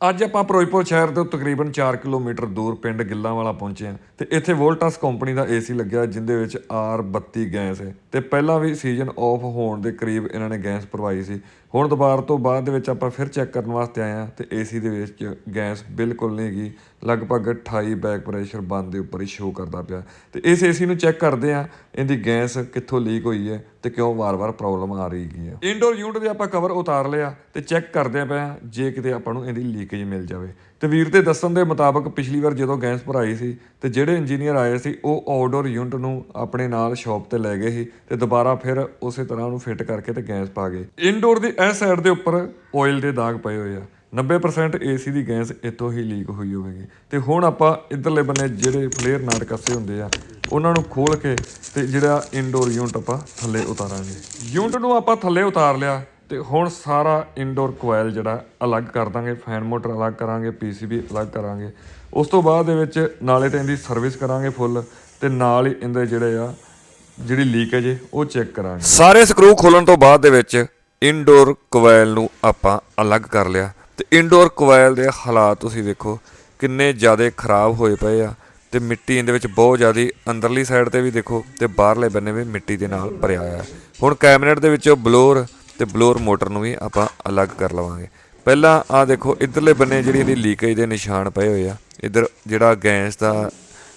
ਅੱਜ ਆਪਾਂ ਫਿਰੋਜ਼ਪੁਰ ਸ਼ਹਿਰ ਤੋਂ ਤਕਰੀਬਨ 4 ਕਿਲੋਮੀਟਰ ਦੂਰ ਪਿੰਡ ਗਿੱਲਾਂ ਵਾਲਾ ਪਹੁੰਚੇ ਹਾਂ ਤੇ ਇੱਥੇ ਵੋਲਟਾਸ ਕੰਪਨੀ ਦਾ ਏਸੀ ਲੱਗਿਆ ਜਿੰਦੇ ਵਿੱਚ R32 ਗੈਸ ਹੈ ਤੇ ਪਹਿਲਾਂ ਵੀ ਸੀਜ਼ਨ ਆਫ ਹੋਣ ਦੇ ਕਰੀਬ ਇਹਨਾਂ ਨੇ ਗੈਸ ਭਰਵਾਈ ਸੀ ਹੁਣ ਦੁਬਾਰਾ ਤੋਂ ਬਾਅਦ ਦੇ ਵਿੱਚ ਆਪਾਂ ਫਿਰ ਚੈੱਕ ਕਰਨ ਵਾਸਤੇ ਆਏ ਹਾਂ ਤੇ ਏਸੀ ਦੇ ਵਿੱਚ ਗੈਸ ਬਿਲਕੁਲ ਨਹੀਂ ਗਈ ਲਗਭਗ 28 ਬੈਕ ਪ੍ਰੈਸ਼ਰ ਬੰਦ ਦੇ ਉੱਪਰ ਹੀ ਸ਼ੋ ਕਰਦਾ ਪਿਆ। ਤੇ ਇਸ ਏਸੀ ਨੂੰ ਚੈੱਕ ਕਰਦੇ ਹਾਂ, ਇਹਦੀ ਗੈਸ ਕਿੱਥੋਂ ਲੀਕ ਹੋਈ ਹੈ ਤੇ ਕਿਉਂ ਵਾਰ-ਵਾਰ ਪ੍ਰੋਬਲਮ ਆ ਰਹੀ ਹੈਗੀ ਹੈ। ਇਨਡੋਰ ਯੂਨਿਟ ਦੇ ਆਪਾਂ ਕਵਰ ਉਤਾਰ ਲਿਆ ਤੇ ਚੈੱਕ ਕਰਦੇ ਪਏ ਹਾਂ ਜੇ ਕਿਤੇ ਆਪਾਂ ਨੂੰ ਇਹਦੀ ਲੀਕੇਜ ਮਿਲ ਜਾਵੇ। ਤੇ ਵੀਰ ਦੇ ਦੱਸਣ ਦੇ ਮੁਤਾਬਕ ਪਿਛਲੀ ਵਾਰ ਜਦੋਂ ਗੈਸ ਭਰਾਈ ਸੀ ਤੇ ਜਿਹੜੇ ਇੰਜੀਨੀਅਰ ਆਏ ਸੀ, ਉਹ ਆਊਟਡੋਰ ਯੂਨਿਟ ਨੂੰ ਆਪਣੇ ਨਾਲ ਸ਼ਾਪ ਤੇ ਲੈ ਗਏ ਸੀ ਤੇ ਦੁਬਾਰਾ ਫਿਰ ਉਸੇ ਤਰ੍ਹਾਂ ਉਹਨੂੰ ਫਿੱਟ ਕਰਕੇ ਤੇ ਗੈਸ ਪਾ ਗਏ। ਇਨਡੋਰ ਦੀ ਇਸ ਸਾਈਡ ਦੇ ਉੱਪਰ ਆਇਲ ਦੇ ਦਾਗ ਪਏ ਹੋਏ ਆ। 90% ਏਸੀ ਦੀ ਗੈਸ ਇੱਥੋਂ ਹੀ ਲੀਕ ਹੋਈ ਹੋਵੇਗੀ। ਤੇ ਹੁਣ ਆਪਾਂ ਇਧਰਲੇ ਬੰਨੇ ਜਿਹੜੇ ਫਲੇਅਰ ਨਾਟ ਕੱਸੇ ਹੁੰਦੇ ਆ, ਉਹਨਾਂ ਨੂੰ ਖੋਲ ਕੇ ਤੇ ਜਿਹੜਾ ਇਨਡੋਰ ਯੂਨਿਟ ਆਪਾਂ ਥੱਲੇ ਉਤਾਰਾਂਗੇ। ਯੂਨਿਟ ਨੂੰ ਆਪਾਂ ਥੱਲੇ ਉਤਾਰ ਲਿਆ। ਤੇ ਹੁਣ ਸਾਰਾ ਇਨਡੋਰ ਕੋਇਲ ਜਿਹੜਾ ਅਲੱਗ ਕਰ ਦਾਂਗੇ ਫੈਨ ਮੋਟਰ ਅਲੱਗ ਕਰਾਂਗੇ ਪੀਸੀਬੀ ਅਲੱਗ ਕਰਾਂਗੇ। ਉਸ ਤੋਂ ਬਾਅਦ ਦੇ ਵਿੱਚ ਨਾਲੇ ਤਾਂ ਇਹਦੀ ਸਰਵਿਸ ਕਰਾਂਗੇ ਫੁੱਲ ਤੇ ਨਾਲ ਹੀ ਇਹਦੇ ਜਿਹੜੇ ਆ, ਜਿਹੜੀ ਲੀਕੇਜ ਹੈ, ਉਹ ਚੈੱਕ ਕਰਾਂਗੇ। ਸਾਰੇ ਸਕਰੂ ਖੋਲਣ ਤੋਂ ਬਾਅਦ ਦੇ ਵਿੱਚ ਇਨਡੋਰ ਕੋਇਲ ਨੂੰ ਆਪਾਂ ਅਲੱਗ ਕਰ ਲਿਆ। ਤੇ ਇਨਡੋਰ ਕੋਇਲ ਦੇ ਹਾਲਾਤ ਤੁਸੀਂ ਦੇਖੋ ਕਿੰਨੇ ਜ਼ਿਆਦਾ ਖਰਾਬ ਹੋਏ ਪਏ ਆ ਤੇ ਮਿੱਟੀ ਇਹਦੇ ਵਿੱਚ ਬਹੁਤ ਜ਼ਿਆਦਾ ਅੰਦਰਲੀ ਸਾਈਡ ਤੇ ਵੀ ਦੇਖੋ ਤੇ ਬਾਹਰਲੇ ਬੰਨੇ ਵੀ ਮਿੱਟੀ ਦੇ ਨਾਲ ਭਰਿਆ ਹੋਇਆ। ਹੁਣ ਕੈਬਨਿਟ ਦੇ ਵਿੱਚੋਂ ਬਲੋਰ ਤੇ ਬਲੋਰ ਮੋਟਰ ਨੂੰ ਵੀ ਆਪਾਂ ਅਲੱਗ ਕਰ ਲਵਾਂਗੇ। ਪਹਿਲਾਂ ਆ ਦੇਖੋ, ਇਧਰਲੇ ਬੰਨੇ ਜਿਹੜੀ ਇਹਦੀ ਲੀਕੇਜ ਦੇ ਨਿਸ਼ਾਨ ਪਏ ਹੋਏ ਆ, ਇਧਰ ਜਿਹੜਾ ਗੈਸ ਦਾ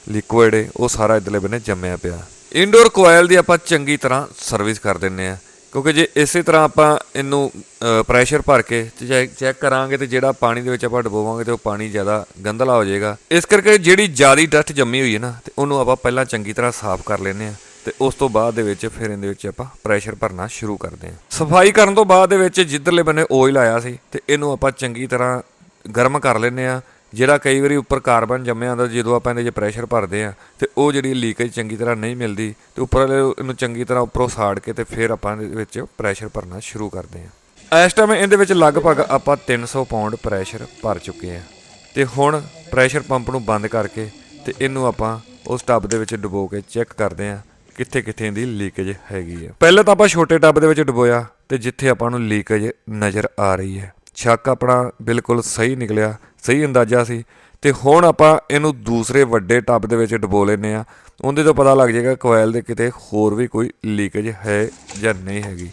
ਲਿਕੁਇਡ ਹੈ ਉਹ ਸਾਰਾ ਇਧਰਲੇ ਬੰਨੇ ਜੰਮਿਆ ਪਿਆ। ਇਨਡੋਰ ਕੋਇਲ ਦੀ ਆਪਾਂ ਚੰਗੀ ਤਰ੍ਹਾਂ ਸਰਵਿਸ ਕਰ ਦਿੰਨੇ ਆ, ਕਿਉਂਕਿ ਜੇ ਇਸੇ ਤਰ੍ਹਾਂ ਆਪਾਂ ਇਹਨੂੰ ਪ੍ਰੈਸ਼ਰ ਭਰ ਕੇ ਚੈੱਕ ਕਰਾਂਗੇ ਤੇ ਜਿਹੜਾ ਪਾਣੀ ਦੇ ਵਿੱਚ ਆਪਾਂ ਡਬੋਵਾਂਗੇ ਤੇ ਉਹ ਪਾਣੀ ਜ਼ਿਆਦਾ ਗੰਧਲਾ ਹੋ ਜਾਏਗਾ। ਇਸ ਕਰਕੇ ਜਿਹੜੀ ਜ਼ਿਆਦੀ ਡਸਟ ਜੰਮੀ ਹੋਈ ਹੈ ਨਾ, ਤੇ ਉਹਨੂੰ ਆਪਾਂ ਪਹਿਲਾਂ ਚੰਗੀ ਤਰ੍ਹਾਂ ਸਾਫ਼ ਕਰ ਲੈਨੇ ਆ। ਤੇ ਉਸ ਤੋਂ ਬਾਅਦ ਦੇ ਵਿੱਚ ਫਿਰ ਇਹਦੇ ਵਿੱਚ ਆਪਾਂ ਪ੍ਰੈਸ਼ਰ ਭਰਨਾ ਸ਼ੁਰੂ ਕਰਦੇ ਹਾਂ। ਸਫ਼ਾਈ ਕਰਨ ਤੋਂ ਬਾਅਦ ਦੇ ਵਿੱਚ ਜਿੱਧਰਲੇ ਬੰਨੇ ਆਇਲ ਆਇਆ ਸੀ ਤੇ ਇਹਨੂੰ ਆਪਾਂ ਚੰਗੀ ਤਰ੍ਹਾਂ ਗਰਮ ਕਰ ਲੈਨੇ ਆ ਜਿਹੜਾ ਕਈ ਵਾਰੀ ਉੱਪਰ ਕਾਰਬਨ ਜੰਮਿਆ ਹੁੰਦਾ, ਜਦੋਂ ਆਪਾਂ ਇਹਦੇ 'ਚ ਪ੍ਰੈਸ਼ਰ ਭਰਦੇ ਆ ਤੇ ਉਹ ਜਿਹੜੀ ਲੀਕੇਜ ਚੰਗੀ ਤਰ੍ਹਾਂ ਨਹੀਂ ਮਿਲਦੀ ਤੇ ਉੱਪਰ ਵਾਲੇ ਇਹਨੂੰ ਚੰਗੀ ਤਰ੍ਹਾਂ ਉੱਪਰੋਂ ਸਾੜ ਕੇ ਤੇ ਫਿਰ ਆਪਾਂ ਇਹਦੇ ਵਿੱਚ ਪ੍ਰੈਸ਼ਰ ਭਰਨਾ ਸ਼ੁਰੂ ਕਰਦੇ ਆ ਇਸ ਟਾਈਮ ਇਹਦੇ ਵਿੱਚ ਲਗਭਗ ਆਪਾਂ 300 ਪਾਉਂਡ ਪ੍ਰੈਸ਼ਰ ਭਰ ਚੁੱਕੇ ਆ ਤੇ ਹੁਣ ਪ੍ਰੈਸ਼ਰ ਪੰਪ ਨੂੰ ਬੰਦ ਕਰਕੇ ਤੇ ਇਹਨੂੰ ਆਪਾਂ ਉਸ ਟੱਬ ਦੇ ਵਿੱਚ ਡੁਬੋ ਕੇ ਚੈੱਕ ਕਰਦੇ ਆ ਕਿੱਥੇ ਕਿੱਥੇ ਇਹਦੀ ਲੀਕੇਜ ਹੈਗੀ ਹੈ ਪਹਿਲਾਂ ਤਾਂ ਆਪਾਂ ਛੋਟੇ ਟੱਬ ਦੇ ਵਿੱਚ ਡਬੋਇਆ ਤੇ ਜਿੱਥੇ ਆਪਾਂ ਨੂੰ ਲੀਕੇਜ ਨਜ਼ਰ ਆ ਰਹੀ ਹੈ। ਸ਼ੱਕ ਆਪਣਾ ਬਿਲਕੁਲ ਸਹੀ ਨਿਕਲਿਆ, ਸਹੀ ਅੰਦਾਜ਼ਾ ਸੀ। ਤੇ ਹੁਣ ਆਪਾਂ ਇਹਨੂੰ ਦੂਸਰੇ ਵੱਡੇ ਟੱਬ ਦੇ ਵਿੱਚ ਡਬੋ ਲੈਨੇ ਆ ਉਹਦੇ ਤੋਂ ਪਤਾ ਲੱਗ ਜਾਏਗਾ ਕੋਇਲ ਦੇ ਕਿਤੇ ਹੋਰ ਵੀ ਕੋਈ ਲੀਕੇਜ ਹੈ ਜਾਂ ਨਹੀਂ ਹੈਗੀ।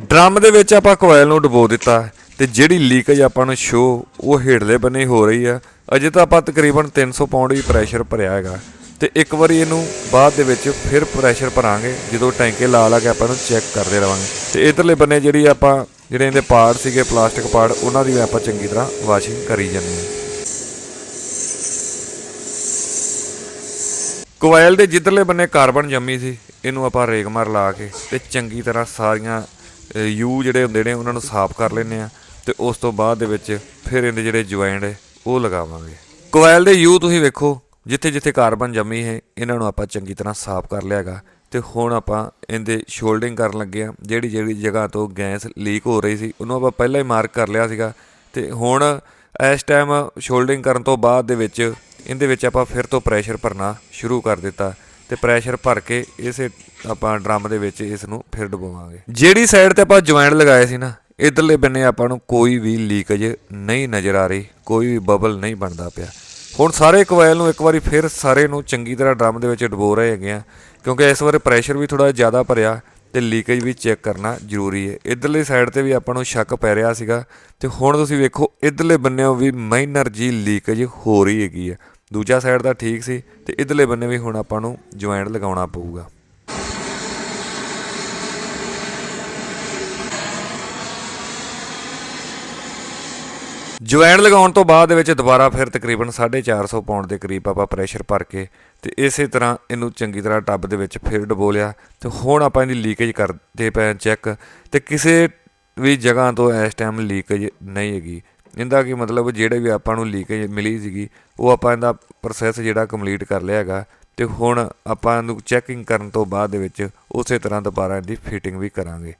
ਡਰਮ ਦੇ ਵਿੱਚ ਆਪਾਂ ਕੋਇਲ ਨੂੰ ਡਬੋ ਦਿੱਤਾ ਤੇ ਜਿਹੜੀ ਲੀਕੇਜ ਆਪਾਂ ਨੂੰ ਸ਼ੋ ਉਹ ਹੇਠਲੇ ਬੰਨੇ ਹੋ ਰਹੀ ਆ। ਅਜੇ ਤਾਂ ਆਪਾਂ ਤਕਰੀਬਨ 300 ਪਾਉਂਡ ਹੀ ਪ੍ਰੈਸ਼ਰ ਭਰਿਆ ਹੈਗਾ। ਤੇ ਇੱਕ ਵਾਰੀ ਇਹਨੂੰ ਬਾਅਦ ਦੇ ਵਿੱਚ ਫਿਰ ਪ੍ਰੈਸ਼ਰ ਭਰਾਂਗੇ, ਜਦੋਂ ਟੈਂਕੇ ਲਾ ਲਾ ਕੇ ਆਪਾਂ ਇਹਨੂੰ ਚੈੱਕ ਕਰਦੇ ਰਵਾਂਗੇ। ਤੇ ਇਧਰਲੇ ਬੰਨੇ ਜਿਹੜੀ ਆਪਾਂ, ਜਿਹੜੇ ਇਹਦੇ ਪਾਰਟ ਸੀਗੇ ਪਲਾਸਟਿਕ ਪਾਰਟ ਉਹਨਾਂ ਦੀ ਵੀ ਆਪਾਂ ਚੰਗੀ ਤਰ੍ਹਾਂ ਵਾਸ਼ਿੰਗ ਕਰੀ ਜਾਂਦੇ ਹਾਂ। ਕੋਇਲ ਦੇ ਜਿੱਧਰਲੇ ਬੰਨੇ ਕਾਰਬਨ ਜੰਮੀ ਸੀ, ਇਹਨੂੰ ਆਪਾਂ ਰੇਗਮਾਰ ਲਾ ਕੇ ਤੇ ਚੰਗੀ ਤਰ੍ਹਾਂ ਸਾਰੀਆਂ ਯੂ ਜਿਹੜੇ ਹੁੰਦੇ ਨੇ, ਉਹਨਾਂ ਨੂੰ ਸਾਫ਼ ਕਰ ਲੈਨੇ ਆ ਤੇ ਉਸ ਤੋਂ ਬਾਅਦ ਦੇ ਵਿੱਚ ਫਿਰ ਇਹਦੇ ਜਿਹੜੇ ਜੁਆਇੰਟ ਹੈ, ਉਹ ਲਗਾਵਾਂਗੇ। ਕੋਇਲ ਦੇ ਯੂ ਤੁਸੀਂ ਵੇਖੋ ਜਿੱਥੇ ਜਿੱਥੇ ਕਾਰਬਨ ਜੰਮੀ ਹੈ, ਇਹਨਾਂ ਨੂੰ ਆਪਾਂ ਚੰਗੀ ਤਰ੍ਹਾਂ ਸਾਫ਼ ਕਰ ਲਿਆਗਾ ਤੇ ਹੁਣ ਆਪਾਂ ਇਹਦੇ ਸ਼ੋਲਡਿੰਗ ਕਰਨ ਲੱਗੇ ਆ ਜਿਹੜੀ ਜਿਹੜੀ ਜਗ੍ਹਾ ਤੋਂ ਗੈਸ ਲੀਕ ਹੋ ਰਹੀ ਸੀ, ਉਹਨੂੰ ਆਪਾਂ ਪਹਿਲਾਂ ਹੀ ਮਾਰਕ ਕਰ ਲਿਆ ਸੀਗਾ। ਤੇ ਹੁਣ ਇਸ ਟਾਈਮ ਸ਼ੋਲਡਿੰਗ ਕਰਨ ਤੋਂ ਬਾਅਦ ਦੇ ਵਿੱਚ, ਇਹਦੇ ਵਿੱਚ ਆਪਾਂ ਫਿਰ ਤੋਂ ਪ੍ਰੈਸ਼ਰ ਭਰਨਾ ਸ਼ੁਰੂ ਕਰ ਦਿੱਤਾ। ਤੇ ਪ੍ਰੈਸ਼ਰ ਭਰ ਕੇ ਇਸੇ ਆਪਾਂ ਡਰਮ ਦੇ ਵਿੱਚ ਇਸ ਨੂੰ ਫਿਰ ਡੁਬੋਵਾਂਗੇ ਜਿਹੜੀ ਸਾਈਡ ਤੇ ਆਪਾਂ ਜੁਆਇੰਟ ਲਗਾਏ ਸੀ ਨਾ, ਇਧਰਲੇ ਬੰਨੇ ਆਪਾਂ ਨੂੰ ਕੋਈ ਵੀ ਲੀਕੇਜ ਨਹੀਂ ਨਜ਼ਰ ਆ ਰਹੀ, ਕੋਈ ਵੀ ਬਬਲ ਨਹੀਂ ਬਣਦਾ ਪਿਆ। ਹੁਣ ਸਾਰੇ ਕੋਇਲ ਨੂੰ ਇੱਕ ਵਾਰੀ ਫਿਰ ਸਾਰੇ ਨੂੰ ਚੰਗੀ ਤਰ੍ਹਾਂ ਡਰਮ ਦੇ ਵਿੱਚ ਡਬੋ ਰਹੇ ਹੈਗੇ ਆ, ਕਿਉਂਕਿ ਇਸ ਵਾਰ ਪ੍ਰੈਸ਼ਰ ਵੀ ਥੋੜਾ ਜ਼ਿਆਦਾ ਭਰਿਆ ਤੇ ਲੀਕੇਜ ਵੀ ਚੈੱਕ ਕਰਨਾ ਜ਼ਰੂਰੀ ਹੈ। ਇਧਰਲੇ ਸਾਈਡ ਤੇ ਵੀ ਆਪਾਂ ਨੂੰ ਸ਼ੱਕ ਪੈ ਰਿਹਾ ਸੀਗਾ ਤੇ ਹੁਣ ਤੁਸੀਂ ਵੇਖੋ, ਇਧਰਲੇ ਬੰਨਿਓ ਵੀ ਮਾਈਨਰ ਜੀ ਲੀਕੇਜ ਹੋ ਰਹੀ ਹੈਗੀ ਹੈ ਦੂਜਾ ਸਾਈਡ ਤਾਂ ਠੀਕ ਸੀ ਤੇ ਇਧਰਲੇ ਬੰਨੇ ਵੀ ਹੁਣ ਆਪਾਂ ਨੂੰ ਜੁਆਇੰਟ ਲਗਾਉਣਾ ਪਊਗਾ। ਜੁਆਇੰਟ ਲਗਾਉਣ ਤੋਂ ਬਾਅਦ ਦੇ ਵਿੱਚ ਦੁਬਾਰਾ ਫਿਰ ਤਕਰੀਬਨ 450 ਪਾਉਂਡ ਦੇ ਕਰੀਬ ਆਪਾਂ ਪ੍ਰੈਸ਼ਰ ਭਰ ਕੇ ਤੇ ਇਸੇ ਤਰ੍ਹਾਂ ਇਹਨੂੰ ਚੰਗੀ ਤਰ੍ਹਾਂ ਟੱਬ ਦੇ ਵਿੱਚ ਫਿਰ ਡਬੋ ਲਿਆ ਤੇ ਹੁਣ ਆਪਾਂ ਇਹਦੀ ਲੀਕੇਜ ਕਰਦੇ ਪਏ ਚੈੱਕ ਤੇ ਕਿਸੇ ਵੀ ਜਗ੍ਹਾ ਤੋਂ ਇਸ ਟਾਈਮ ਲੀਕੇਜ ਨਹੀਂ ਹੈਗੀ। ਇਹਦਾ ਕੀ ਮਤਲਬ ਜਿਹੜੇ ਵੀ ਆਪਾਂ ਨੂੰ ਲੀਕੇਜ ਮਿਲੀ ਸੀਗੀ, ਉਹ ਆਪਾਂ ਇਹਦਾ ਪ੍ਰੋਸੈਸ ਜਿਹੜਾ ਕੰਪਲੀਟ ਕਰ ਲਿਆ ਹੈਗਾ ਤੇ ਹੁਣ ਆਪਾਂ ਇਹਨੂੰ ਚੈਕਿੰਗ ਕਰਨ ਤੋਂ ਬਾਅਦ ਦੇ ਵਿੱਚ ਉਸੇ ਤਰ੍ਹਾਂ ਦੁਬਾਰਾ ਇਹਦੀ ਫਿਟਿੰਗ ਵੀ ਕਰਾਂਗੇ।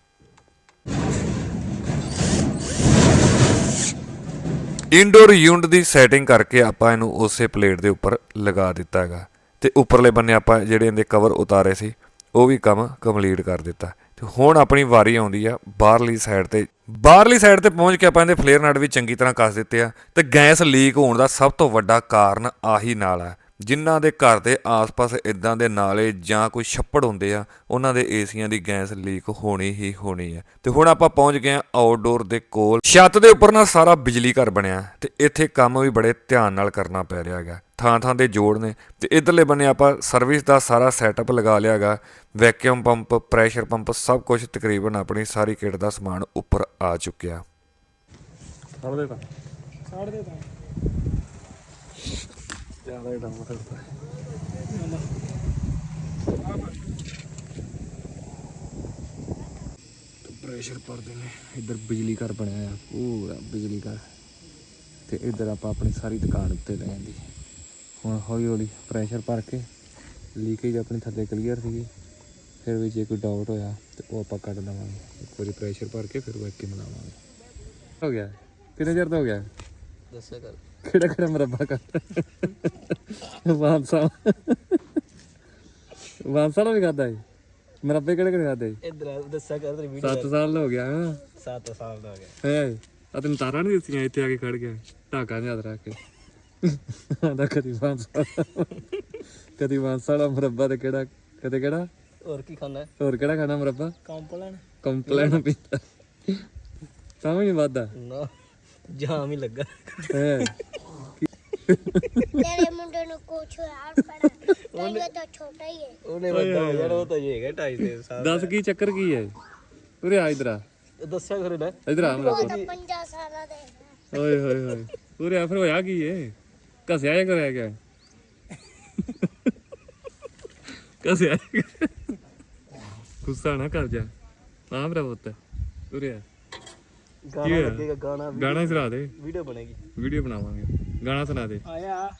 ਇਨਡੋਰ ਯੂਨਿਟ ਦੀ ਸੈਟਿੰਗ ਕਰਕੇ ਆਪਾਂ ਇਹਨੂੰ ਉਸੇ ਪਲੇਟ ਦੇ ਉੱਪਰ ਲਗਾ ਦਿੱਤਾ ਹੈਗਾ। ਤੇ ਉੱਪਰਲੇ ਬੰਨੇ ਆਪਾਂ ਜਿਹੜੇ ਇਹਦੇ ਕਵਰ ਉਤਾਰੇ ਸੀ, ਉਹ ਵੀ ਕੰਮ ਕੰਪਲੀਟ ਕਰ ਦਿੱਤਾ। ਤੇ ਹੁਣ ਆਪਣੀ ਵਾਰੀ ਆਉਂਦੀ ਆ ਬਾਹਰਲੀ ਸਾਈਡ ਤੇ। ਬਾਹਰਲੀ ਸਾਈਡ ਤੇ ਪਹੁੰਚ ਕੇ ਆਪਾਂ ਇਹਦੇ ਫਲੇਅਰ ਨਟ ਵੀ ਚੰਗੀ ਤਰ੍ਹਾਂ ਕੱਸ ਦਿੱਤੇ ਆ ਤੇ ਗੈਸ ਲੀਕ ਹੋਣ ਦਾ ਸਭ ਤੋਂ ਵੱਡਾ ਕਾਰਨ ਆਹੀ ਨਾਲ ਆ। ਜਿਨ੍ਹਾਂ ਦੇ ਘਰ ਦੇ ਆਸ-ਪਾਸ ਇਦਾਂ ਦੇ ਨਾਲੇ ਜਾਂ ਕੋਈ ਛੱਪੜ ਹੁੰਦੇ ਆ ਉਹਨਾਂ ਦੇ ਏਸੀਆਂ ਦੀ ਗੈਸ ਲੀਕ ਹੋਣੀ ਹੀ ਹੋਣੀ ਹੈ ਤੇ ਹੁਣ ਆਪਾਂ ਪਹੁੰਚ ਗਏ ਆ ਆਊਟਡੋਰ ਦੇ ਕੋਲ। ਛੱਤ ਦੇ ਉੱਪਰ ਨਾ ਸਾਰਾ ਬਿਜਲੀ ਘਰ ਬਣਿਆ ਤੇ ਇੱਥੇ ਕੰਮ ਵੀ ਬੜੇ ਧਿਆਨ ਨਾਲ ਕਰਨਾ ਪੈ ਰਿਹਾ ਹੈਗਾ। ਥਾਂ ਥਾਂ ਦੇ ਜੋੜ ਨੇ ਤੇ ਇਧਰਲੇ ਬੰਨੇ ਆਪਾਂ ਸਰਵਿਸ ਦਾ ਸਾਰਾ ਸੈਟਅਪ ਲਗਾ ਲਿਆ ਹੈਗਾ। ਵੈਕਿਊਮ ਪੰਪ ਪ੍ਰੈਸ਼ਰ ਪੰਪ ਸਭ ਕੁਝ ਤਕਰੀਬਨ ਆਪਣੀ ਸਾਰੀ ਕਿਟ ਦਾ ਸਮਾਨ ਉੱਪਰ ਆ ਚੁੱਕਿਆ। ਛੱਡ ਦੇ ਤਾਂ। ਛੱਡ ਦੇ ਤਾਂ। ਜ਼ਿਆਦਾ ਹੀ ਡਾਊਨ ਕਰਦਾ। ਪ੍ਰੈਸ਼ਰ ਭਰਦੇ ਨੇ। ਇੱਧਰ ਬਿਜਲੀ ਘਰ ਬਣਿਆ ਆ ਪੂਰਾ ਬਿਜਲੀ ਘਰ। ਤੇ ਇੱਧਰ ਆਪਾਂ ਆਪਣੀ ਸਾਰੀ ਦੁਕਾਨ ਉੱਤੇ ਲੈ ਜਾਂਦੀ ਹੁਣ ਹੌਲੀ ਹੌਲੀ ਪ੍ਰੈਸ਼ਰ ਭਰ ਕੇ ਲੀਕੇਜ ਆਪਣੀ ਥੱਲੇ ਕਲੀਅਰ ਸੀਗੀ। ਫਿਰ ਵੀ ਜੇ ਕੋਈ ਡਾਊਟ ਹੋਇਆ ਤੇ ਉਹ ਆਪਾਂ ਕੱਢ ਲਵਾਂਗੇ ਇੱਕ ਵਾਰੀ ਪ੍ਰੈਸ਼ਰ ਭਰ ਕੇ ਫਿਰ ਵੈਕਿਊਮ ਲਾਵਾਂਗੇ ਹੋ ਗਿਆ। ਕਿੰਨੇ ਚਿਰ ਦਾ ਹੋ ਗਿਆ? ਦੱਸਿਆ ਕਰ। ਕਿਹੜਾ ਕਿਹੜਾ ਮਰੱਬਾ ਕਰ ਵਾਂਸਾ ਵਾਂਸਾ ਦਾ ਵੀ ਖਾਦਾ ਹੈ ਮਰੱਬੇ ਕਿਹੜੇ ਕਿਹੜੇ ਖਾਦੇ ਇਧਰ ਦੱਸਿਆ ਕਰ ਤੇਰੀ ਵੀਡੀਓ 7 ਸਾਲ ਦਾ ਹੋ ਗਿਆ 7 ਸਾਲ ਦਾ ਹੋ ਗਿਆ। ਹੈ। ਆ ਤੈਨੂੰ ਤਾਰਾਂ ਨਹੀਂ ਦਿੱਤੀਆਂ ਇੱਥੇ ਆ ਕੇ ਖੜ ਗਿਆ। ਢਾਕਾ ਯਾਦ ਰੱਖ ਕੇ। ਆਂਦਾ ਕਦੀ ਵਾਂਸਾ ਕਦੀ ਵਾਂਸਾ ਦਾ ਮਰੱਬਾ ਤੇ ਕਿਹੜਾ ਕਦੇ ਕਿਹੜਾ? ਹੋਰ ਕੀ ਖਾਣਾ? ਹੋਰ ਕਿਹੜਾ ਖਾਣਾ ਮਰੱਬਾ ਕੰਪਲੈਨ ਕੰਪਲੇਨ ਪੀਤਾ। ਸਮਝ ਨਹੀਂ ਵਾਦਾ ਨਾ। ਜਾਮ ਹੀ ਲੱਗਾ। ਹੈ। ਤੇਰੇ ਮੁੰਡੇ ਨੂੰ ਕੁਛ ਹੋਇਆ ਪੜਾ ਤੇਰਾ ਤਾਂ ਛੋਟਾ ਹੀ ਹੈ। ਉਹਨੇ ਵੱਡਾ ਹੋ ਜਾਣਾ ਉਹ ਤਾਂ ਜੀ ਹੈਗਾ 2.5 ਸਾਲ। ਦੱਸ ਕੀ ਚੱਕਰ ਕੀ ਹੈ? ਉਰੇ ਆ ਇਧਰ ਆ। ਦੱਸਿਆ ਕਰ ਨਾ ਇਧਰ ਆ ਮੇਰਾ ਉਹ ਤਾਂ 50 ਸਾਲਾਂ ਦਾ ਹੈ ਓਏ ਹੋਏ ਹੋਏ। ਉਰੇ ਆ ਫਿਰ ਹੋਇਆ ਕੀ ਏ ਕਸਿਆ ਜਾਂ ਕਰਿਆ ਗਿਆ? ਕਸਿਆ ਗੁੱਸਾ ਨਾ ਕਰ ਜਾ। ਨਾ ਮੇਰਾ ਪੁੱਤ ਉਰੇ ਆ। ਗਾਣਾ ਲੱਗੇਗਾ ਗਾਣਾ ਗਾਣਾ ਹੀ ਸੁਣਾ ਦੇ। ਵੀਡੀਓ ਬਣੇਗੀ। ਵੀਡੀਓ ਬਣਾਵਾਂਗੇ। ਗਾਣਾ ਸੁਣਾ ਦੇ। ਆਇਆ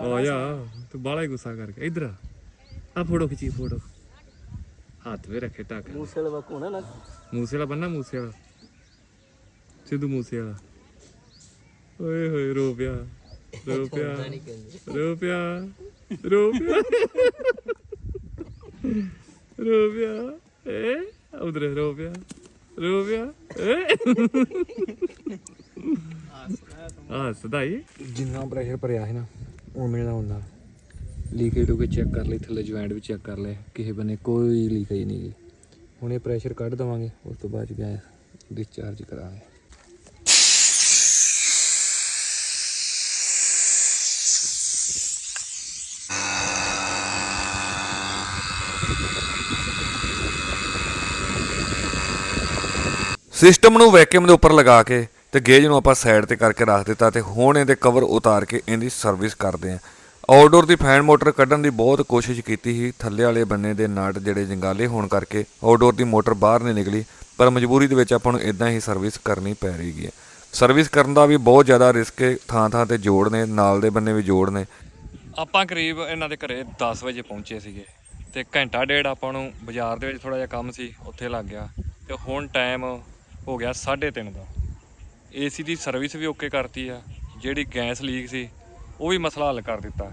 ਆ ਜਾ ਤੂੰ ਬਾਲਾ ਹੀ ਗੁੱਸਾ ਕਰਕੇ। ਇਧਰ ਆ। ਆ ਫੋਟੋ ਖਿੱਚੀ ਫੋਟੋ। ਹੱਥ ਵੇ ਰੱਖੇ ਟੱਕ। ਮੂਸੇ ਵਾਲਾ ਕੋਣਾ ਨਾ। ਮੂਸੇ ਵਾਲਾ ਬੰਨਾ ਮੂਸੇ ਵਾਲਾ। ਸਿੱਧੂ ਮੂਸੇ ਵਾਲਾ। ਓਏ ਹੋਏ ਰੋ ਪਿਆ। ਰੋ ਪਿਆ। ਰੋ ਪਿਆ। ਰੋ ਪਿਆ। ਰੋ ਪਿਆ। ਏ ਉਧਰ ਰੋ ਪਿਆ। ਰੋ ਪਿਆ ਏ ਸਦਾਈ। ਜਿੰਨਾ ਪ੍ਰੈਸ਼ਰ ਭਰਿਆ ਹੈ ਨਾ, ਉਵੇਂ ਦਾ ਹੁੰਦਾ। ਲੀਕੇਜ ਟੂ ਚੈੱਕ ਕਰ ਲਈ, ਥੱਲੇ ਜੁਆਇੰਟ ਵੀ ਚੈੱਕ ਕਰ ਲਏ, ਕਿਸੇ ਬੰਨੇ ਕੋਈ ਲੀਕੇਜ ਨਹੀਂ ਗਈ। ਹੁਣ ਇਹ ਪ੍ਰੈਸ਼ਰ ਕੱਢ ਦਵਾਂਗੇ, ਉਸ ਤੋਂ ਬਾਅਦ ਗੈਸ ਡਿਸਚਾਰਜ ਕਰਾਂਗੇ। ਸਿਸਟਮ ਨੂੰ ਵੈਕਿਊਮ ਦੇ ਉੱਪਰ ਲਗਾ ਕੇ ਤੇ ਗੇਜ ਨੂੰ ਆਪਾਂ ਸਾਈਡ ਤੇ ਕਰਕੇ ਰੱਖ ਦਿੱਤਾ ਤੇ ਹੁਣ ਇਹਦੇ ਕਵਰ ਉਤਾਰ ਕੇ ਇਹਦੀ ਸਰਵਿਸ ਕਰਦੇ ਆਂ ਆਊਟਡੋਰ ਦੀ ਫੈਨ ਮੋਟਰ ਕੱਢਣ ਦੀ ਬਹੁਤ ਕੋਸ਼ਿਸ਼ ਕੀਤੀ ਸੀ। ਥੱਲੇ ਵਾਲੇ ਬੰਨੇ ਦੇ ਨਾਟ ਜਿਹੜੇ ਜੰਗਾਲੇ ਹੋਣ ਕਰਕੇ ਆਊਟਡੋਰ ਦੀ ਮੋਟਰ ਬਾਹਰ ਨਹੀਂ ਨਿਕਲੀ, ਪਰ ਮਜਬੂਰੀ ਦੇ ਵਿੱਚ ਆਪਾਂ ਨੂੰ ਇਦਾਂ ਹੀ ਸਰਵਿਸ ਕਰਨੀ ਪੈ ਰਹੀ ਹੈ। ਸਰਵਿਸ ਕਰਨ ਦਾ ਵੀ ਬਹੁਤ ਜ਼ਿਆਦਾ ਰਿਸਕ ਹੈ। ਥਾਂ ਥਾਂ ਤੇ ਜੋੜ ਨੇ, ਨਾਲ ਦੇ ਬੰਨੇ ਵੀ ਜੋੜ ਨੇ। ਆਪਾਂ ਕਰੀਬ ਇਹਨਾਂ ਦੇ ਘਰੇ 10 ਵਜੇ ਪਹੁੰਚੇ ਸੀਗੇ ਤੇ ਘੰਟਾ ਡੇਢ ਆਪਾਂ ਨੂੰ ਬਾਜ਼ਾਰ ਦੇ ਵਿੱਚ ਥੋੜਾ ਜਿਹਾ ਕੰਮ ਸੀ, ਉੱਥੇ ਲੱਗ ਗਿਆ। ਤੇ ਹੁਣ ਟਾਈਮ ਹੋ ਗਿਆ 3:30 ਦਾ। ਏਸੀ ਦੀ ਸਰਵਿਸ ਵੀ ਓਕੇ ਕਰਤੀ ਆ, ਜਿਹੜੀ ਗੈਸ ਲੀਕ ਸੀ, ਉਹ ਵੀ ਮਸਲਾ ਹੱਲ ਕਰ ਦਿੱਤਾ।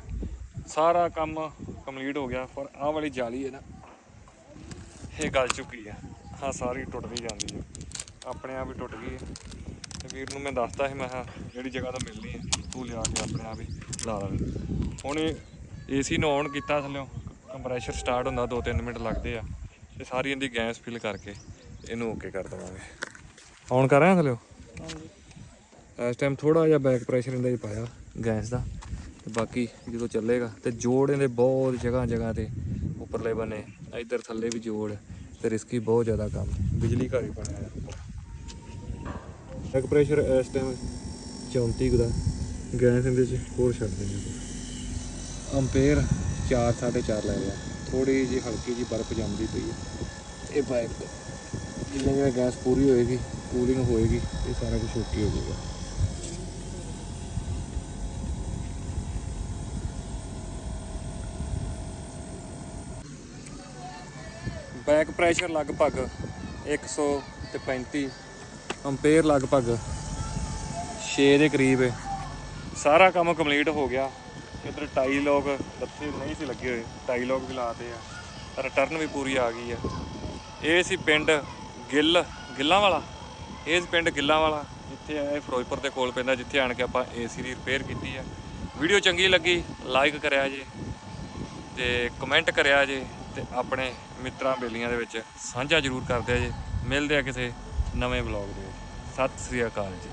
ਸਾਰਾ ਕੰਮ ਕੰਪਲੀਟ ਹੋ ਗਿਆ, ਪਰ ਆਹ ਵਾਲੀ ਜਾਲੀ ਹੈ ਨਾ, ਇਹ ਗਲ ਚੁੱਕੀ ਆ। ਹਾਂ ਸਾਰੀ ਟੁੱਟਦੀ ਜਾਂਦੀ ਹੈ ਆਪਣੇ ਆਪ ਹੀ ਟੁੱਟ ਗਈ ਹੈ ਤੇ ਵੀਰ ਨੂੰ ਮੈਂ ਦੱਸਤਾ ਸੀ, ਮੈਂ ਕਿਹਾ ਜਿਹੜੀ ਜਗ੍ਹਾ ਤੋਂ ਮਿਲਣੀ ਹੈ ਤੂੰ ਲਿਆ ਕੇ ਆਪਣੇ ਆਪ ਹੀ ਲਾ ਲੈ। ਹੁਣ ਏਸੀ ਨੂੰ ਔਨ ਕੀਤਾ ਥੱਲਿਓ ਕੰਪਰੈਸ਼ਰ ਸਟਾਰਟ ਹੁੰਦਾ 2-3 ਮਿੰਟ ਲੱਗਦੇ ਆ। ਤੇ ਸਾਰੀ ਇਹਦੀ ਗੈਸ ਫਿਲ ਕਰਕੇ ਇਹਨੂੰ ਓਕੇ ਕਰ ਦਵਾਂਗੇ। ਔਨ ਕਰ ਰਿਹਾ ਥੱਲਿਓ ਇਸ ਟਾਈਮ ਥੋੜਾ ਜਿਹਾ ਬੈਕ ਪ੍ਰੈਸ਼ਰ ਇਹਦੇ ਵਿੱਚ ਪਾਇਆ। ਗੈਸ ਦਾ। ਤੇ ਬਾਕੀ ਜਦੋਂ ਚੱਲੇਗਾ ਤੇ ਜੋੜ ਇਹਦੇ ਬਹੁਤ ਜਗ੍ਹਾ ਜਗ੍ਹਾ ਤੇ ਉੱਪਰਲੇ ਬੰਨੇ ਇੱਧਰ ਥੱਲੇ ਵੀ ਜੋੜ ਤੇ ਰਿਸਕੀ ਬਹੁਤ ਜ਼ਿਆਦਾ ਕੰਮ। ਬਿਜਲੀ ਘਰ ਹੀ ਬਣਿਆ ਹੈ ਬੈਕ ਪ੍ਰੈਸ਼ਰ ਇਸ ਟਾਈਮ 34 ਕੁ ਦਾ। ਗੈਸ ਇਹਦੇ ਚ ਹੋਰ ਛੱਡ ਦਿੰਦੇ ਅੰਪੇਅਰ 4 4.5 ਲੈ ਰਿਹਾ। ਥੋੜੀ ਜਿਹੀ ਹਲਕੀ ਜਿਹੀ ਬਰਫ਼ ਜੰਮਦੀ ਪਈ ਹੈ। ਇਹ ਪਾਈਪ ਜਿਵੇਂ ਜਿਵੇਂ ਗੈਸ ਪੂਰੀ ਹੋਏਗੀ ਕੂਲਿੰਗ ਹੋਏਗੀ, ਇਹ ਸਾਰਾ ਕੁਝ ਓਕੇ ਹੋ ਜਾਏਗਾ ਬੈਕ ਪ੍ਰੈਸ਼ਰ ਲਗਭਗ 100 ਤੇ 35 ਅੰਪੇਅਰ ਲਗਭਗ 6 ਦੇ ਕਰੀਬ ਹੈ ਸਾਰਾ ਕੰਮ ਕੰਪਲੀਟ ਹੋ ਗਿਆ। ਇਧਰ ਟਾਈ ਲੋਕ ਲੱਥੇ ਨਹੀਂ ਸੀ ਲੱਗੇ ਹੋਏ, ਟਾਈ ਲੋਕ ਵੀ ਲਾਤੇ ਆ। ਰਿਟਰਨ ਵੀ ਪੂਰੀ ਆ ਗਈ ਆ। ਇਹ ਸੀ ਪਿੰਡ ਗਿੱਲ, ਗਿੱਲਾਂ ਵਾਲਾ। ਇਹ ਪਿੰਡ ਗਿੱਲਾਂ ਵਾਲਾ, ਜਿੱਥੇ ਇਹ ਫਿਰੋਜ਼ਪੁਰ ਦੇ ਕੋਲ ਪੈਂਦਾ, ਜਿੱਥੇ ਆਣ ਕੇ ਆਪਾਂ ਏਸੀ ਦੀ ਰਿਪੇਅਰ ਕੀਤੀ ਆ। ਵੀਡੀਓ ਚੰਗੀ ਲੱਗੀ ਲਾਈਕ ਕਰਿਆ ਜੇ, ਤੇ ਕਮੈਂਟ ਕਰਿਆ ਜੇ, ਤੇ ਆਪਣੇ ਮਿੱਤਰਾਂ ਬੇਲੀਆਂ ਦੇ ਵਿੱਚ ਸਾਂਝਾ ਜ਼ਰੂਰ ਕਰਦੇ ਆ ਜੇ। ਮਿਲਦੇ ਆ ਕਿਸੇ ਨਵੇਂ ਵਲੌਗ ਦੇ ਵਿੱਚ। ਸਤਿ ਸ੍ਰੀ ਅਕਾਲ ਜੀ।